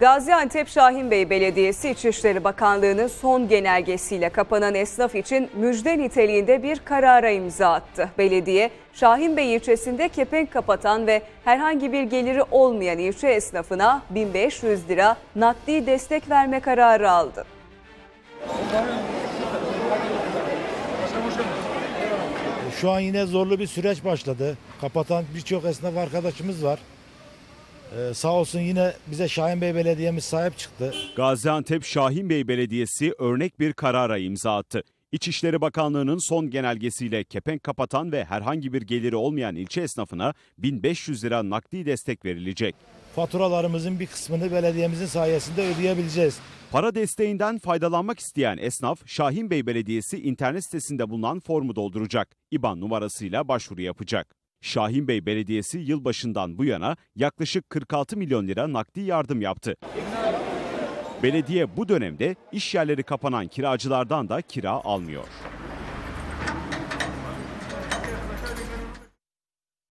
Gaziantep Şahinbey Belediyesi İçişleri Bakanlığı'nın son genelgesiyle kapanan esnaf için müjde niteliğinde bir karara imza attı. Belediye, Şahinbey ilçesinde kepenk kapatan ve herhangi bir geliri olmayan ilçe esnafına 1500 lira nakdi destek verme kararı aldı. Şu an yine zorlu bir süreç başladı. Kapatan birçok esnaf arkadaşımız var. Ee, sağ olsun yine bize Şahinbey Belediye'miz sahip çıktı. Gaziantep Şahinbey Belediyesi örnek bir karara imza attı. İçişleri Bakanlığı'nın son genelgesiyle kepenk kapatan ve herhangi bir geliri olmayan ilçe esnafına 1500 lira nakdi destek verilecek. Faturalarımızın bir kısmını belediyemizin sayesinde ödeyebileceğiz. Para desteğinden faydalanmak isteyen esnaf Şahinbey Belediyesi internet sitesinde bulunan formu dolduracak. İBAN numarasıyla başvuru yapacak. Şahinbey Belediyesi yılbaşından bu yana yaklaşık 46 milyon lira nakdi yardım yaptı. Belediye bu dönemde iş yerleri kapanan kiracılardan da kira almıyor.